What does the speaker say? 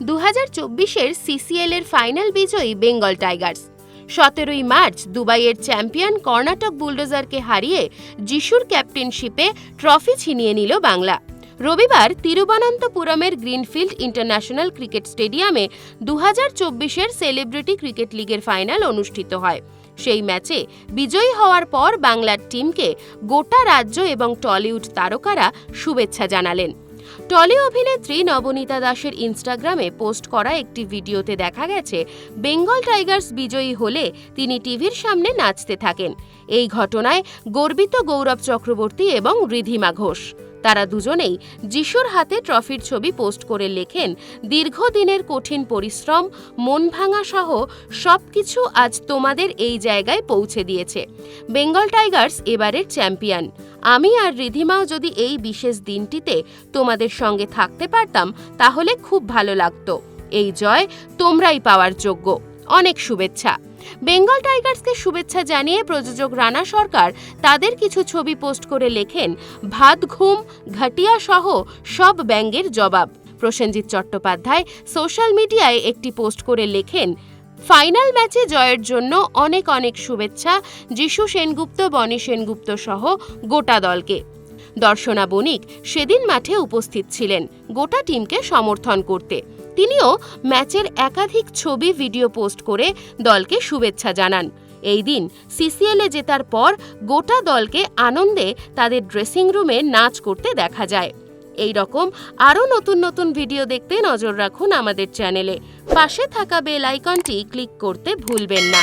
দু হাজার চব্বিশের সিসিএল এর ফাইনাল বিজয়ী বেঙ্গল টাইগার্স। সতেরোই মার্চ দুবাইয়ের চ্যাম্পিয়ন কর্ণাটক বুলডোজারকে হারিয়ে যিশুর ক্যাপ্টেনশিপে ট্রফি ছিনিয়ে নিল বাংলা। রবিবার তিরুবনন্তপুরমের গ্রিনফিল্ড ইন্টারন্যাশনাল ক্রিকেট স্টেডিয়ামে দু হাজার চব্বিশের সেলিব্রিটি ক্রিকেট লিগের ফাইনাল অনুষ্ঠিত হয়। সেই ম্যাচে বিজয়ী হওয়ার পর বাংলার টিমকে গোটা রাজ্য এবং টলিউড তারকারা শুভেচ্ছা জানালেন। টলি অভিনেত্রী নবনীতা দাসের ইনস্টাগ্রামে পোস্ট করা একটি ভিডিওতে দেখা গেছে, বেঙ্গল টাইগার্স বিজয়ী হলে তিনি টিভির সামনে নাচতে থাকেন। এই ঘটনায় গর্বিত গৌরব চক্রবর্তী এবং রিধিমা ঘোষ। তারা দুজনেই যিশুর হাতে ট্রফির ছবি পোস্ট করে লেখেন, দীর্ঘদিনের কঠিন পরিশ্রম, মন ভাঙা সহ সবকিছু আজ তোমাদের এই জায়গায় পৌঁছে দিয়েছে। বেঙ্গল টাইগার্স এবারের চ্যাম্পিয়ন। আমি আর রিধিমাও যদি এই বিশেষ দিনটিতে তোমাদের সঙ্গে থাকতে পারতাম, তাহলে খুব ভালো লাগতো। এই জয় তোমরাই পাওয়ার যোগ্য। অনেক শুভেচ্ছা। বেঙ্গল টাইগার্সকে শুভেচ্ছা জানিয়ে প্রযোজক রানা সরকার তাদের কিছু ছবি পোস্ট করে লেখেন, ভাত, ঘুম, ঘাটিয়া সহ সব ব্যঙ্গের জবাব। প্রসেনজিৎ চট্টোপাধ্যায় সোশ্যাল মিডিয়ায় একটি পোস্ট করে লেখেন, ফাইনাল ম্যাচে জয়ের জন্য অনেক অনেক শুভেচ্ছা, যিশু সেনগুপ্ত, বনি সেনগুপ্ত সহ গোটা দলকে। দর্শনা বণিক সেদিন মাঠে উপস্থিত ছিলেন গোটা টিমকে সমর্থন করতে। তিনিও ম্যাচের একাধিক ছবি ভিডিও পোস্ট করে দলকে শুভেচ্ছা জানান। এই দিন সিসিএলে জেতার পর গোটা দলকে আনন্দে তাদের ড্রেসিং রুমে নাচ করতে দেখা যায়। এই রকম আরও নতুন নতুন ভিডিও দেখতে নজর রাখুন আমাদের চ্যানেলে। পাশে থাকা বেল আইকনটি ক্লিক করতে ভুলবেন না।